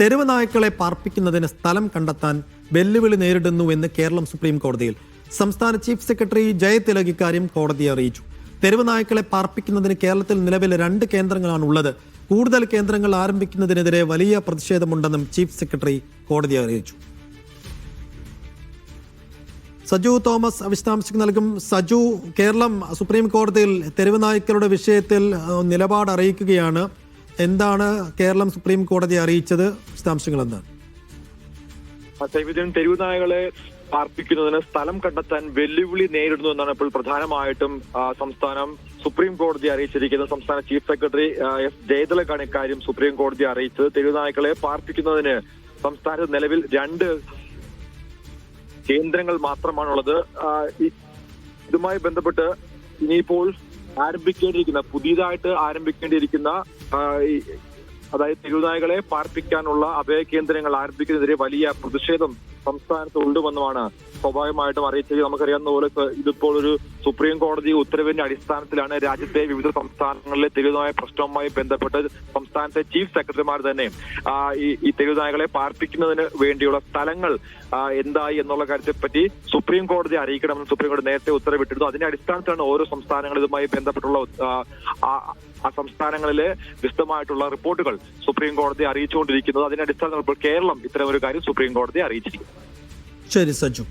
തെരുവ് നായ്ക്കളെ പാർപ്പിക്കുന്നതിന് സ്ഥലം കണ്ടെത്താൻ വെല്ലുവിളി നേരിടുന്നു എന്ന് കേരളം സുപ്രീം കോടതിയിൽ. സംസ്ഥാന ചീഫ് സെക്രട്ടറി ജയതിലക് ഇക്കാര്യം കോടതിയെ അറിയിച്ചു. തെരുവ് നായ്ക്കളെ പാർപ്പിക്കുന്നതിന് കേരളത്തിൽ നിലവിൽ രണ്ട് കേന്ദ്രങ്ങളാണ് ഉള്ളത് കൂടുതൽ കേന്ദ്രങ്ങൾ ആരംഭിക്കുന്നതിനെതിരെ വലിയ പ്രതിഷേധമുണ്ടെന്നും ചീഫ് സെക്രട്ടറി കോടതിയെ അറിയിച്ചു. സജു തോമസ് വിശദാംശങ്ങൾ നൽകും. സജു കേരളം സുപ്രീം കോടതിയിൽ തെരുവ് നായ്ക്കളുടെ വിഷയത്തിൽ നിലപാട് അറിയിക്കുകയാണ്. എന്താണ് കേരളം സുപ്രീം കോടതി അറിയിച്ചത്? വിശദാംശങ്ങൾ എന്താണ്? സൈവിധ്യം തെരുവ് നായകളെ പാർപ്പിക്കുന്നതിന് സ്ഥലം കണ്ടെത്താൻ വെല്ലുവിളി നേരിടുന്നു എന്നാണ് ഇപ്പോൾ പ്രധാനമായിട്ടും സംസ്ഥാനം സുപ്രീം കോടതി അറിയിച്ചിരിക്കുന്നത്. സംസ്ഥാന ചീഫ് സെക്രട്ടറി എസ്. ജയതലക്കാണ് ഇക്കാര്യം സുപ്രീം കോടതി അറിയിച്ചത്. തെരുവ് പാർപ്പിക്കുന്നതിന് സംസ്ഥാനത്ത് നിലവിൽ രണ്ട് കേന്ദ്രങ്ങൾ മാത്രമാണുള്ളത്. ഇതുമായി ബന്ധപ്പെട്ട് ഇനിയിപ്പോൾ ആരംഭിക്കേണ്ടിയിരിക്കുന്ന പുതിയതായിട്ട് ആരംഭിക്കേണ്ടിയിരിക്കുന്ന അതായത് തെരുവുനായകളെ പാർപ്പിക്കാനുള്ള അഭയ കേന്ദ്രങ്ങൾ ആരംഭിക്കുന്നതിനെതിരെ വലിയ പ്രതിഷേധം സംസ്ഥാനത്ത് ഉണ്ടുവെന്നുമാണ് സ്വാഭാവികമായിട്ടും അറിയിച്ചത്. നമുക്കറിയാവുന്ന പോലെ ഇതിപ്പോൾ ഒരു സുപ്രീം കോടതി ഉത്തരവിന്റെ അടിസ്ഥാനത്തിലാണ് രാജ്യത്തെ വിവിധ സംസ്ഥാനങ്ങളിലെ തെരുവുനായ പ്രശ്നവുമായി ബന്ധപ്പെട്ട് സംസ്ഥാനത്തെ ചീഫ് സെക്രട്ടറിമാർ തന്നെ ഈ തെരുവുനായകളെ പാർപ്പിക്കുന്നതിന് വേണ്ടിയുള്ള സ്ഥലങ്ങൾ എന്തായി എന്നുള്ള കാര്യത്തെപ്പറ്റി സുപ്രീം കോടതി അറിയിക്കണമെന്ന് സുപ്രീം കോടതി നേരത്തെ ഉത്തരവിട്ടിരുന്നു. അതിന്റെ അടിസ്ഥാനത്തിലാണ് ഓരോ സംസ്ഥാനങ്ങളും ഇതുമായി ബന്ധപ്പെട്ടുള്ള ആ സംസ്ഥാനങ്ങളിലെ വിശദമായിട്ടുള്ള റിപ്പോർട്ടുകൾ സുപ്രീം കോടതി അറിയിച്ചുകൊണ്ടിരിക്കുന്നത്. അതിന്റെ അടിസ്ഥാനത്തിൽ ഇപ്പോൾ കേരളം ഇത്തരം ഒരു കാര്യം സുപ്രീം കോടതി അറിയിച്ചിരിക്കുന്നു ശരി സജു